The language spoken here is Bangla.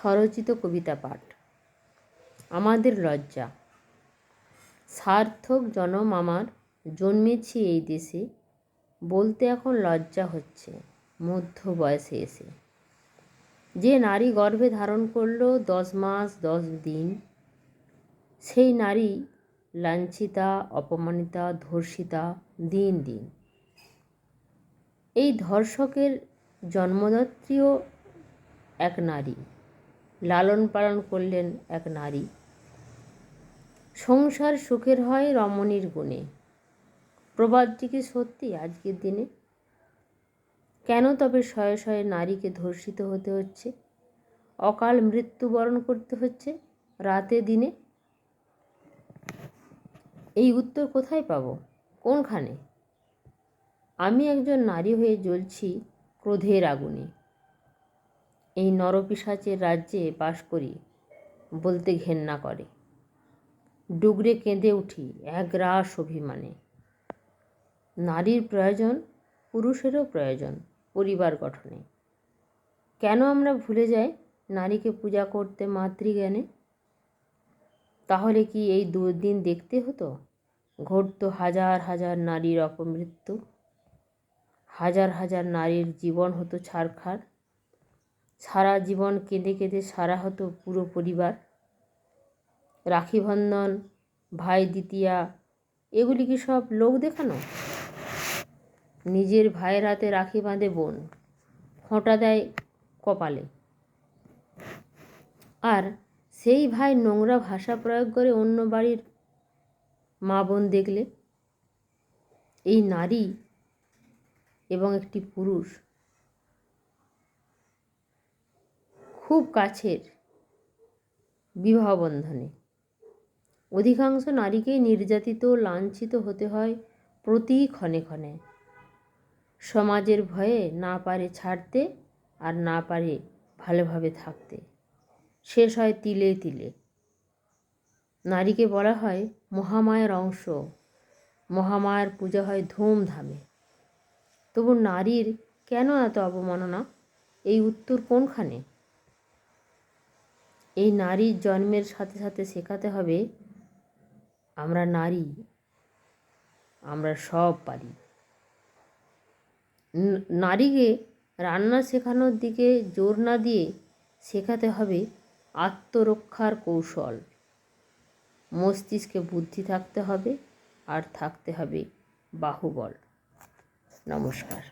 স্বরচিত কবিতা পাঠ। আমাদের লজ্জা। সার্থক জনম আমার, জন্মেছি এই দেশে। বলতে এখন লজ্জা হচ্ছে মধ্য বয়সে এসে। যে নারী গর্ভে ধারণ করল দশ মাস, দশ দিন, সেই নারী লাঞ্ছিতা, অপমানিতা, ধর্ষিতা দিন দিন। এই ধর্ষকের জন্মদাত্রীও এক নারী। লালন পালন করলেন এক নারী। সংসার সুখের হয় রমণীর গুণে। প্রবাদটি কি সত্যি আজকের দিনে? কেন তবে শয়ে শয়ে নারীকে ধর্ষিত হতে হচ্ছে? অকাল মৃত্যুবরণ করতে হচ্ছে রাতে দিনে? এই উত্তর কোথায় পাব? কোনখানে? আমি একজন নারী হয়ে জ্বলছি ক্রোধের আগুনে। এই নরপিসাচের রাজ্যে বাস করি, বলতে ঘেন্না করে। ডুগরে কেঁদে উঠি এক রাস অভিমানে। নারীর প্রয়োজন, পুরুষেরও প্রয়োজন পরিবার গঠনে। কেন আমরা ভুলে যাই নারীকে পূজা করতে মাতৃজ্ঞানে? তাহলে কি এই দুর্দিন দেখতে হতো? ঘটতো হাজার হাজার নারীর অপমৃত্যু। হাজার হাজার নারীর জীবন হতো ছাড়খাড় সারা জীবন কেঁদে কেঁদে সারা হতো পুরো পরিবার। রাখি বন্ধন ভাই দ্বিতীয়া, এগুলি কি সব লোক দেখানো? নিজের ভাইয়ের হাতে রাখি বাঁধে বোন, ফোঁটা দেয় কপালে। আর সেই ভাই নোংরা ভাষা প্রয়োগ করে অন্য বাড়ির মা বোন দেখলে, এই নারী এবং একটি পুরুষ খুব কাছের বিবাহ বন্ধনে অধিকাংশ নারীকেই নির্যাতিত, লাঞ্ছিত হতে হয় প্রতি ক্ষণে ক্ষণে। সমাজের ভয়ে না পারে ছাড়তে আর না পারে ভালোভাবে থাকতে। শেষ হয় তিলে তিলে। নারীকে বলা হয় মহামায়ার অংশ। মহামায়ার পূজা হয় ধুমধামে। তবু নারীর কেন এত অবমাননা? এই উত্তর কোনখানে? এই নারীর জন্মের সাথে সাথে শেখাতে হবে, আমরা নারী, আমরা সব পারি। নারীকে রান্না শেখানোর দিকে জোর না দিয়ে শেখাতে হবে আত্মরক্ষার কৌশল। মস্তিষ্কে বুদ্ধি থাকতে হবে আর থাকতে হবে বাহুবল। নমস্কার।